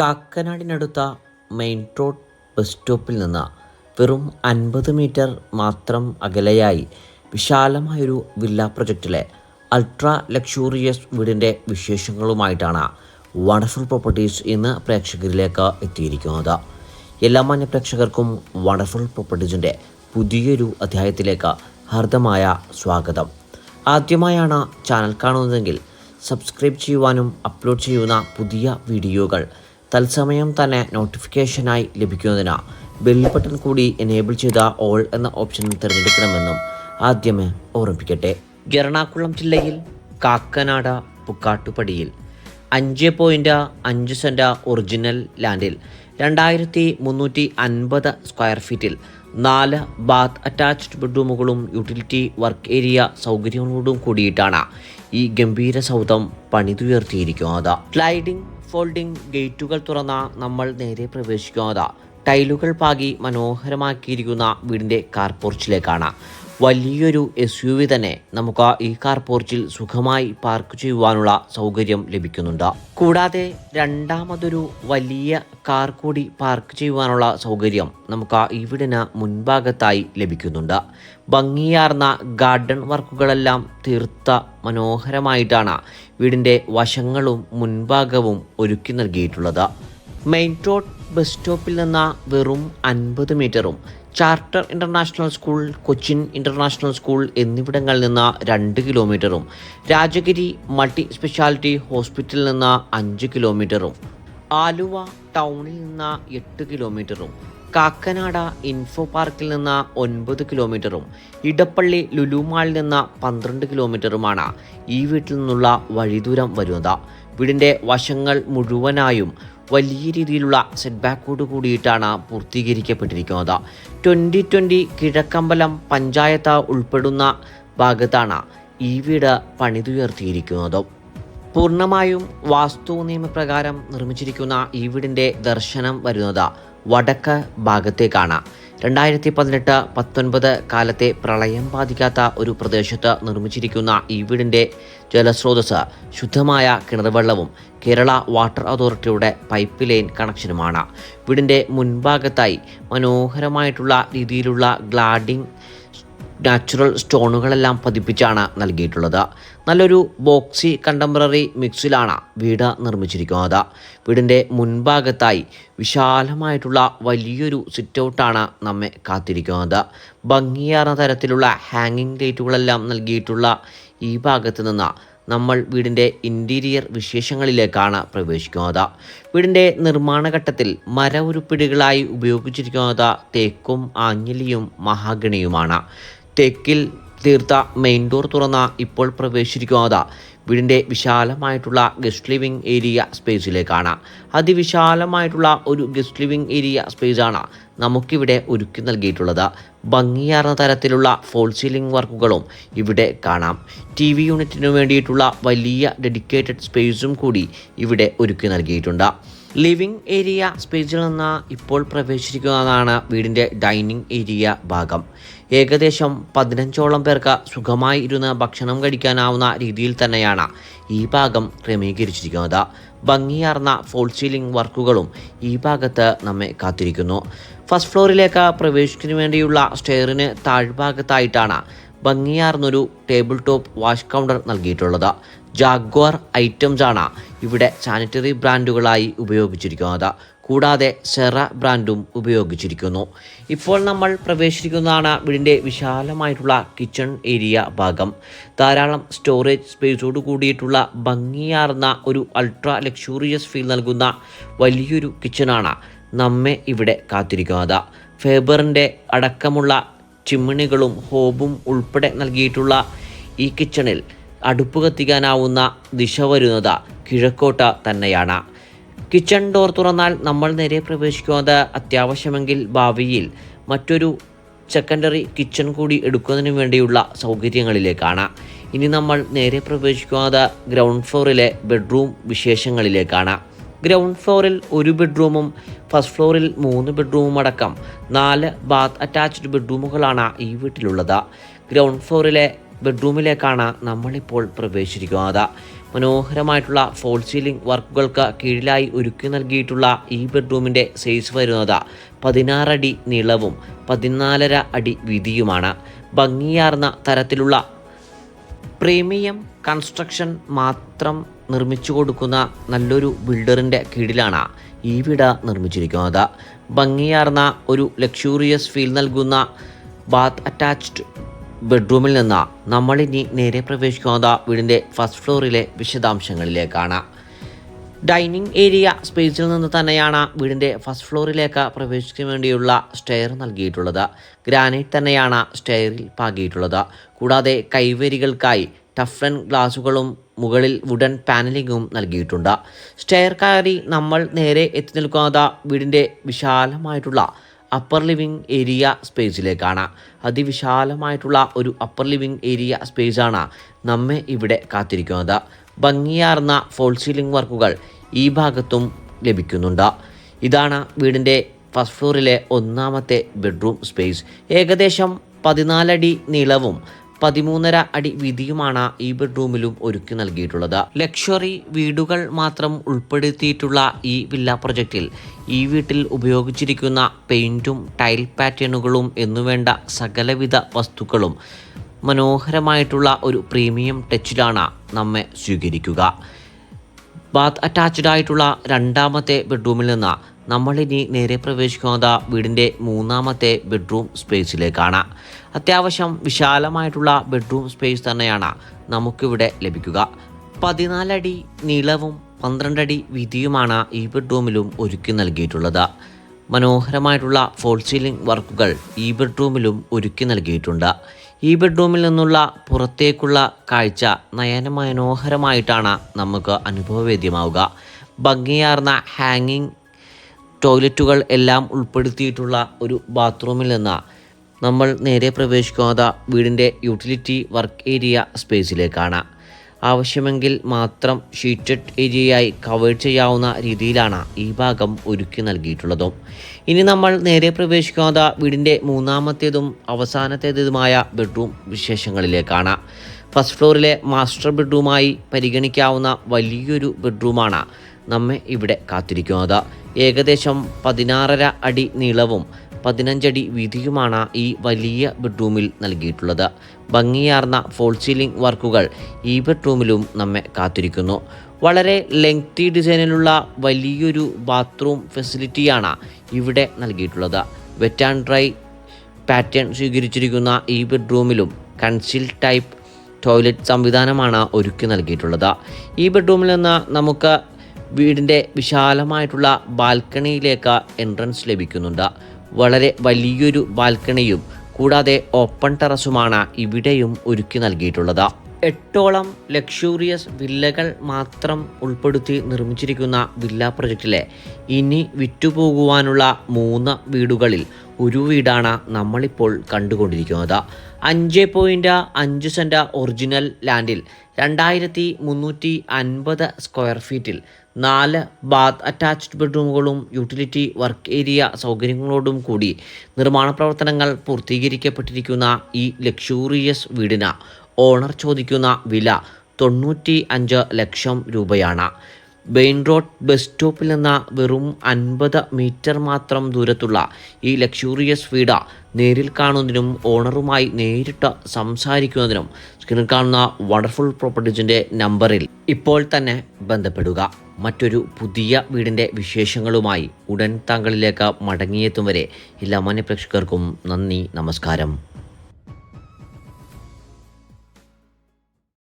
കാക്കനാടിനടുത്ത main road bus സ്റ്റോപ്പിൽ നിന്ന് വെറും അൻപത് മീറ്റർ മാത്രം അകലെയായി വിശാലമായൊരു വില്ല പ്രൊജക്റ്റിലെ അൾട്രാ ലക്ഷൂറിയസ് വീടിന്റെ വിശേഷങ്ങളുമായിട്ടാണ് വണ്ടർഫുൾ പ്രോപ്പർട്ടീസ് ഇന്ന് പ്രേക്ഷകരിലേക്ക് എത്തിയിരിക്കുന്നത്. എല്ലാ മാന്യ പ്രേക്ഷകർക്കും വണ്ടർഫുൾ പ്രോപ്പർട്ടീസിന്റെ പുതിയൊരു അധ്യായത്തിലേക്ക് ഹർദമായ സ്വാഗതം. ആദ്യമായാണ് ചാനൽ കാണുന്നതെങ്കിൽ സബ്സ്ക്രൈബ് ചെയ്യുവാനും അപ്ലോഡ് ചെയ്യുന്ന പുതിയ വീഡിയോകൾ തത്സമയം തന്നെ നോട്ടിഫിക്കേഷനായി ലഭിക്കുന്നതിന് ബെൽ ബട്ടൺ കൂടി എനേബിൾ ചെയ്ത ഓൾ എന്ന ഓപ്ഷൻ തിരഞ്ഞെടുക്കണമെന്നും ആദ്യമേ ഓർമ്മിപ്പിക്കട്ടെ. എറണാകുളം ജില്ലയിൽ കാക്കനാട പുക്കാട്ടുപടിയിൽ അഞ്ച് പോയിന്റ് അഞ്ച് സെന്റ് ഒറിജിനൽ ലാൻഡിൽ രണ്ടായിരത്തി മുന്നൂറ്റി അൻപത് സ്ക്വയർ ഫീറ്റിൽ നാല് ബാത്ത് അറ്റാച്ച്ഡ് ബെഡ്റൂമുകളും യൂട്ടിലിറ്റി വർക്ക് ഏരിയ സൗകര്യങ്ങളോടും കൂടിയിട്ടാണ് ഈ ഗംഭീര സൗധം പണിതുയർത്തിയിരിക്കുന്നത്. സ്ലൈഡിംഗ് ഫോൾഡിംഗ് ഗേറ്റുകൾ തുറന്ന നമ്മൾ നേരെ പ്രവേശിക്കുന്നത് ടൈലുകൾ പാകി മനോഹരമാക്കിയിരിക്കുന്ന വീടിന്റെ കാർ പോർച്ചിലേക്കാണ് വലിയൊരു എസ് യു വി തന്നെ നമുക്ക് ഈ കാർ പോർച്ചിൽ സുഖമായി പാർക്ക് ചെയ്യുവാനുള്ള സൗകര്യം ലഭിക്കുന്നുണ്ട്. കൂടാതെ രണ്ടാമതൊരു വലിയ കാർ കൂടി പാർക്ക് ചെയ്യുവാനുള്ള സൗകര്യം നമുക്ക് ആ വീടിന് മുൻഭാഗത്തായി ലഭിക്കുന്നുണ്ട്. ഭംഗിയാർന്ന ഗാർഡൻ വർക്കുകളെല്ലാം തീർത്ത മനോഹരമായിട്ടാണ് വീടിന്റെ വശങ്ങളും മുൻഭാഗവും ഒരുക്കി നൽകിയിട്ടുള്ളത്. മെയിൻ റോഡ് ബസ് സ്റ്റോപ്പിൽ നിന്ന് വെറും അൻപത് മീറ്ററും charter international school Cochin international school എന്നിവിടങ്ങളിൽ നിന്ന് രണ്ട് കിലോമീറ്ററും രാജഗിരി മൾട്ടി സ്പെഷ്യാലിറ്റി ഹോസ്പിറ്റലിൽ നിന്ന് അഞ്ച് കിലോമീറ്ററും ആലുവ ടൗണിൽ നിന്ന് എട്ട് കിലോമീറ്ററും കാക്കനാട ഇൻഫോ പാർക്കിൽ നിന്ന് ഒൻപത് കിലോമീറ്ററും ഇടപ്പള്ളി ലുലുമാളിൽ നിന്ന് പന്ത്രണ്ട് കിലോമീറ്ററുമാണ് ഈ വീട്ടിൽ നിന്നുള്ള വഴിദൂരം വരുന്നത്. വീടിന്റെ വശങ്ങൾ മുഴുവനായും വലിയ രീതിയിലുള്ള സെറ്റ് ബാക്കോട് കൂടിയിട്ടാണ് പൂർത്തീകരിക്കപ്പെട്ടിരിക്കുന്നത്. ട്വന്റി ട്വന്റി കിഴക്കമ്പലം പഞ്ചായത്ത് ഉൾപ്പെടുന്ന ഭാഗത്താണ് ഈ വീട് പണിതുയർത്തിയിരിക്കുന്നത്. പൂർണമായും വാസ്തു നിയമപ്രകാരം നിർമ്മിച്ചിരിക്കുന്ന ഈ വീടിന്റെ ദർശനം വരുന്നത് വടക്ക് ഭാഗത്തേക്കാണ്. രണ്ടായിരത്തി പതിനെട്ട് പത്തൊൻപത് കാലത്തെ പ്രളയം ബാധിക്കാത്ത ഒരു പ്രദേശത്ത് നിർമ്മിച്ചിരിക്കുന്ന ഈ വീടിന്റെ ജലസ്രോതസ് ശുദ്ധമായ കിണർവെള്ളവും കേരള വാട്ടർ അതോറിറ്റിയുടെ പൈപ്പ് ലൈൻ കണക്ഷനുമാണ്. വീടിന്റെ മുൻഭാഗത്തായി മനോഹരമായിട്ടുള്ള രീതിയിലുള്ള ഗ്ലാഡിംഗ് നാച്ചുറൽ സ്റ്റോണുകളെല്ലാം പതിപ്പിച്ചാണ് നൽകിയിട്ടുള്ളത്. നല്ലൊരു ബോക്സി കണ്ടംപററി മിക്സിലാണ് വീട് നിർമ്മിച്ചിരിക്കുന്നത്. വീടിന്റെ മുൻഭാഗത്തായി വിശാലമായിട്ടുള്ള വലിയൊരു സിറ്റ് ഔട്ടാണ് നമ്മെ കാത്തിരിക്കുന്നത്. ഭംഗിയാർന്ന തരത്തിലുള്ള ഹാങ്ങിങ് ലൈറ്റുകളെല്ലാം നൽകിയിട്ടുള്ള ഈ ഭാഗത്ത് നിന്ന് നമ്മൾ വീടിന്റെ ഇന്റീരിയർ വിശേഷങ്ങളിലേക്കാണ് പ്രവേശിക്കുന്നത്. വീടിന്റെ നിർമ്മാണ ഘട്ടത്തിൽ മര ഉരുപ്പിടികളായി ഉപയോഗിച്ചിരിക്കുന്നത് തേക്കും ആഞ്ഞിലിയും മഹാഗണിയുമാണ്. തേക്കിൽ തീർത്ത മെയിൻ ഡോർ തുറന്ന ഇപ്പോൾ പ്രവേശിച്ചിരിക്കുന്നത് വീടിന്റെ വിശാലമായിട്ടുള്ള ഗസ്റ്റ് ലിവിംഗ് ഏരിയ സ്പേസിലേക്കാണ്. അതിവിശാലമായിട്ടുള്ള ഒരു ഗസ്റ്റ് ലിവിംഗ് ഏരിയ സ്പേസാണ് നമുക്കിവിടെ ഒരുക്കി നൽകിയിട്ടുള്ളത്. ഭംഗിയാർന്ന തരത്തിലുള്ള ഫോൾ സീലിംഗ് വർക്കുകളും ഇവിടെ കാണാം. ടി വി യൂണിറ്റിനു വേണ്ടിയിട്ടുള്ള വലിയ ഡെഡിക്കേറ്റഡ് സ്പേസും കൂടി ഇവിടെ ഒരുക്കി നൽകിയിട്ടുണ്ട്. ലിവിംഗ് ഏരിയ സ്പേസിൽ നിന്ന് ഇപ്പോൾ പ്രവേശിക്കുന്നതാണ് വീടിന്റെ ഡൈനിങ് ഏരിയ ഭാഗം. ഏകദേശം പതിനഞ്ചോളം പേർക്ക് സുഖമായി ഇരുന്ന് ഭക്ഷണം കഴിക്കാനാവുന്ന രീതിയിൽ തന്നെയാണ് ഈ ഭാഗം ക്രമീകരിച്ചിരിക്കുന്നത്. ഭംഗിയാർന്ന ഫോൾ സീലിംഗ് വർക്കുകളും ഈ ഭാഗത്ത് നമ്മെ കാത്തിരിക്കുന്നു. ഫസ്റ്റ് ഫ്ലോറിലേക്ക് പ്രവേശിക്കുന്നതിന് വേണ്ടിയുള്ള സ്റ്റെയറിന് താഴ്ഭാഗത്തായിട്ടാണ് ഭംഗിയാർന്നൊരു ടേബിൾ ടോപ്പ് വാഷ് കൗണ്ടർ നൽകിയിട്ടുള്ളത്. ജാഗ്വാർ ഐറ്റംസ് ആണ് ഇവിടെ സാനിറ്ററി ബ്രാൻഡുകളായി ഉപയോഗിച്ചിരിക്കുന്നത്. കൂടാതെ സെറ ബ്രാൻഡും ഉപയോഗിച്ചിരിക്കുന്നു. ഇപ്പോൾ നമ്മൾ പ്രവേശിക്കുന്നതാണ് വീടിന്റെ വിശാലമായിട്ടുള്ള കിച്ചൺ ഏരിയ ഭാഗം. ധാരാളം സ്റ്റോറേജ് സ്പേസോട് കൂടിയിട്ടുള്ള ഭംഗിയാർന്ന ഒരു അൾട്രാ ലക്ഷൂറിയസ് ഫീൽ നൽകുന്ന വലിയൊരു കിച്ചണാണ് നമ്മെ ഇവിടെ കാത്തിരിക്കുന്നത്. ഫേബറിന്റെ അടക്കമുള്ള ചിമ്മിണികളും ഹോബും ഉൾപ്പെടെ നൽകിയിട്ടുള്ള ഈ കിച്ചണിൽ അടുപ്പ് കത്തിക്കാനാവുന്ന ദിശ വരുന്നത് കിഴക്കോട്ട് തന്നെയാണ്. കിച്ചൺ ഡോർ തുറന്നാൽ നമ്മൾ നേരെ പ്രവേശിക്കുന്നത് അത്യാവശ്യമെങ്കിൽ ഭാവിയിൽ മറ്റൊരു സെക്കൻഡറി കിച്ചൺ കൂടി എടുക്കുന്നതിനു വേണ്ടിയുള്ള സൗകര്യങ്ങളിലേക്കാണ്. ഇനി നമ്മൾ നേരെ പ്രവേശിക്കുന്നത് ഗ്രൗണ്ട് ഫ്ലോറിലെ ബെഡ്റൂം വിശേഷങ്ങളിലേക്കാണ്. ഗ്രൗണ്ട് ഫ്ലോറിൽ ഒരു ബെഡ്റൂമും ഫസ്റ്റ് ഫ്ലോറിൽ മൂന്ന് ബെഡ്റൂമും അടക്കം നാല് ബാത്ത് അറ്റാച്ച്ഡ് ബെഡ്റൂമുകളാണ് ഈ വീട്ടിലുള്ളത്. ഗ്രൗണ്ട് ഫ്ലോറിലെ ബെഡ്റൂമിലേക്കാണ് നമ്മളിപ്പോൾ പ്രവേശിച്ചിരിക്കുന്നത്. മനോഹരമായിട്ടുള്ള ഫോൾ സീലിംഗ് വർക്കുകൾക്ക് കീഴിലായി ഒരുക്കി നൽകിയിട്ടുള്ള ഈ ബെഡ്റൂമിന്റെ സൈസ് വരുന്നത് പതിനാറടി നീളവും പതിനാലര അടി വീതിയുമാണ്. ഭംഗിയാർന്ന തരത്തിലുള്ള പ്രീമിയം കൺസ്ട്രക്ഷൻ മാത്രം നിർമ്മിച്ചു കൊടുക്കുന്ന നല്ലൊരു ബിൽഡറിന്റെ കീഴിലാണ് ഈ വീട് നിർമ്മിച്ചിരിക്കുന്നത്. ഭംഗിയാർന്ന ഒരു ലക്ഷൂറിയസ് ഫീൽ നൽകുന്ന ബാത്ത് അറ്റാച്ച്ഡ് ബെഡ്റൂമിൽ നിന്ന് നമ്മളിനി നേരെ പ്രവേശിക്കുന്നത് വീടിന്റെ ഫസ്റ്റ് ഫ്ലോറിലെ വിശദാംശങ്ങളിലേക്കാണ്. ഡൈനിങ് ഏരിയ സ്പേസിൽ നിന്ന് തന്നെയാണ് വീടിന്റെ ഫസ്റ്റ് ഫ്ലോറിലേക്ക് പ്രവേശിക്കാൻ വേണ്ടിയുള്ള സ്റ്റെയർ നൽകിയിട്ടുള്ളത്. ഗ്രാനൈറ്റ് തന്നെയാണ് സ്റ്റെയറിൽ പാകിയിട്ടുള്ളത്. കൂടാതെ കൈവരികൾക്കായി ടഫ്ലൻ ഗ്ലാസുകളും മുകളിൽ വുഡൻ പാനലിങ്ങും നൽകിയിട്ടുണ്ട്. സ്റ്റെയർ കയറി നമ്മൾ നേരെ എത്തി നിൽക്കുന്നത് വീടിന്റെ വിശാലമായിട്ടുള്ള അപ്പർ ലിവിംഗ് ഏരിയ സ്പേസിലേക്കാണ് അതിവിശാലമായിട്ടുള്ള ഒരു അപ്പർ ലിവിംഗ് ഏരിയ സ്പേസാണ് നമ്മെ ഇവിടെ കാത്തിരിക്കുന്നത്. ഭംഗിയാർന്ന ഫോൾ സീലിംഗ് വർക്കുകൾ ഈ ഭാഗത്തും ലഭിക്കുന്നുണ്ട്. ഇതാണ് വീടിന്റെ ഫസ്റ്റ് ഫ്ലോറിലെ ഒന്നാമത്തെ ബെഡ്റൂം സ്പേസ് ഏകദേശം പതിനാലടി നീളവും പതിമൂന്നര അടി വീതിയുമാണ് ഈ ബെഡ്റൂമിലും ഒരുക്കി നൽകിയിട്ടുള്ളത്. ലക്ഷറി വീടുകൾ മാത്രം ഉൾപ്പെടുത്തിയിട്ടുള്ള ഈ വില്ല പ്രൊജക്റ്റിൽ ഈ വീട്ടിൽ ഉപയോഗിച്ചിരിക്കുന്ന പെയിന്റും ടൈൽ പാറ്റേണുകളും എന്നുവേണ്ട സകലവിധ വസ്തുക്കളും മനോഹരമായിട്ടുള്ള ഒരു പ്രീമിയം ടച്ചിലാണ് നമ്മെ സ്വീകരിക്കുക. ബാത്ത് അറ്റാച്ച്ഡ് ആയിട്ടുള്ള രണ്ടാമത്തെ ബെഡ്റൂമിൽ നിന്ന് നമ്മളിനി നേരെ പ്രവേശിക്കുന്നത് വീടിന്റെ മൂന്നാമത്തെ ബെഡ്റൂം സ്പേസിലേക്കാണ്. അത്യാവശ്യം വിശാലമായിട്ടുള്ള ബെഡ്റൂം സ്പേസ് തന്നെയാണ് നമുക്കിവിടെ ലഭിക്കുക. പതിനാലടി നീളവും പന്ത്രണ്ടടി വീതിയുമാണ് ഈ ബെഡ്റൂമിലും ഒരുക്കി നൽകിയിട്ടുള്ളത്. മനോഹരമായിട്ടുള്ള ഫോൾ സീലിംഗ് വർക്കുകൾ ഈ ബെഡ്റൂമിലും ഒരുക്കി നൽകിയിട്ടുണ്ട്. ഈ ബെഡ്റൂമിൽ നിന്നുള്ള പുറത്തേക്കുള്ള കാഴ്ച നയനമനോഹരമായിട്ടാണ് നമുക്ക് അനുഭവവേദ്യമാവുക. ഭംഗിയാർന്ന ഹാങ്ങിങ് ടോയ്ലറ്റുകൾ എല്ലാം ഉൾപ്പെടുത്തിയിട്ടുള്ള ഒരു ബാത്റൂമിൽ നിന്ന് നമ്മൾ നേരെ പ്രവേശിക്കുന്നത് വീടിന്റെ യൂട്ടിലിറ്റി വർക്ക് ഏരിയ സ്പേസിലേക്കാണ്. ആവശ്യമെങ്കിൽ മാത്രം ഷീറ്റഡ് ഏരിയയായി കവർ ചെയ്യാവുന്ന രീതിയിലാണ് ഈ ഭാഗം ഒരുക്കി നൽകിയിട്ടുള്ളതും. ഇനി നമ്മൾ നേരെ പ്രവേശിക്കുന്നത് വീടിന്റെ മൂന്നാമത്തേതും അവസാനത്തേതുമായ ബെഡ്റൂം വിശേഷങ്ങളിലേക്കാണ്. ഫസ്റ്റ് ഫ്ലോറിലെ മാസ്റ്റർ ബെഡ്റൂമായി പരിഗണിക്കാവുന്ന വലിയൊരു ബെഡ്റൂമാണ് നമ്മെ ഇവിടെ കാത്തിരിക്കുന്നത് ഏകദേശം പതിനാറര അടി നീളവും പതിനഞ്ചടി വീതിയുമാണ് ഈ വലിയ ബെഡ്റൂമിൽ നൽകിയിട്ടുള്ളത്. ഭംഗിയാർന്ന ഫോൾ സീലിംഗ് വർക്കുകൾ ഈ ബെഡ്റൂമിലും നമ്മെ കാത്തിരിക്കുന്നു. വളരെ ലെങ്തി ഡിസൈനിലുള്ള വലിയൊരു ബാത്റൂം ഫെസിലിറ്റിയാണ് ഇവിടെ നൽകിയിട്ടുള്ളത്. വെറ്റ് ആൻഡ് ഡ്രൈ പാറ്റേൺ സ്വീകരിച്ചിരിക്കുന്ന ഈ ബെഡ്റൂമിലും കൺസിൽ ടൈപ്പ് ടോയ്ലറ്റ് സംവിധാനമാണ് ഒരുക്കി നൽകിയിട്ടുള്ളത്. ഈ ബെഡ്റൂമിൽ നിന്ന് നമുക്ക് വീടിന്റെ വിശാലമായിട്ടുള്ള ബാൽക്കണിയിലേക്ക് എൻട്രൻസ് ലഭിക്കുന്നുണ്ട്. വളരെ വലിയൊരു ബാൽക്കണിയും കൂടാതെ ഓപ്പൺ ടെറസുമാണ് ഇവിടെയും ഒരുക്കി നൽകിയിട്ടുള്ളത്. എട്ടോളം ലക്ഷൂറിയസ് വില്ലകൾ മാത്രം ഉൾപ്പെടുത്തി നിർമ്മിച്ചിരിക്കുന്ന വില്ല പ്രൊജക്റ്റിലെ ഇനി വിറ്റുപോകുവാനുള്ള മൂന്ന് വീടുകളിൽ ഒരു വീടാണ് നമ്മളിപ്പോൾ കണ്ടുകൊണ്ടിരിക്കുന്നത്. അഞ്ച് പോയിന്റ് അഞ്ച് സെന്റ് ഒറിജിനൽ ലാൻഡിൽ രണ്ടായിരത്തി മുന്നൂറ്റി അൻപത് സ്ക്വയർ ഫീറ്റിൽ നാല് ബാത്ത് അറ്റാച്ച്ഡ് ബെഡ്റൂമുകളും യൂട്ടിലിറ്റി വർക്ക് ഏരിയ സൗകര്യങ്ങളോടും കൂടി നിർമ്മാണ പ്രവർത്തനങ്ങൾ പൂർത്തീകരിക്കപ്പെട്ടിരിക്കുന്ന ഈ ലക്ഷൂറിയസ് വീടിന് ഓണർ ചോദിക്കുന്ന വില തൊണ്ണൂറ്റി അഞ്ച് ലക്ഷം രൂപയാണ്. മെയിൻ റോഡ് ബസ് സ്റ്റോപ്പിൽ നിന്ന് വെറും അൻപത് മീറ്റർ മാത്രം ദൂരത്തുള്ള ഈ ലക്ഷൂറിയസ് വീട് നേരിൽ കാണുന്നതിനും ഓണറുമായി നേരിട്ട് സംസാരിക്കുന്നതിനും സ്ക്രീനിൽ കാണുന്ന വണ്ടർഫുൾ പ്രോപ്പർട്ടീസിന്റെ നമ്പറിൽ ഇപ്പോൾ തന്നെ ബന്ധപ്പെടുക. മറ്റൊരു പുതിയ വീടിന്റെ വിശേഷങ്ങളുമായി ഉടൻ താങ്കളിലേക്ക് മടങ്ങിയെത്തും വരെ എല്ലാ മാന്യ പ്രേക്ഷകർക്കും നന്ദി നമസ്കാരം.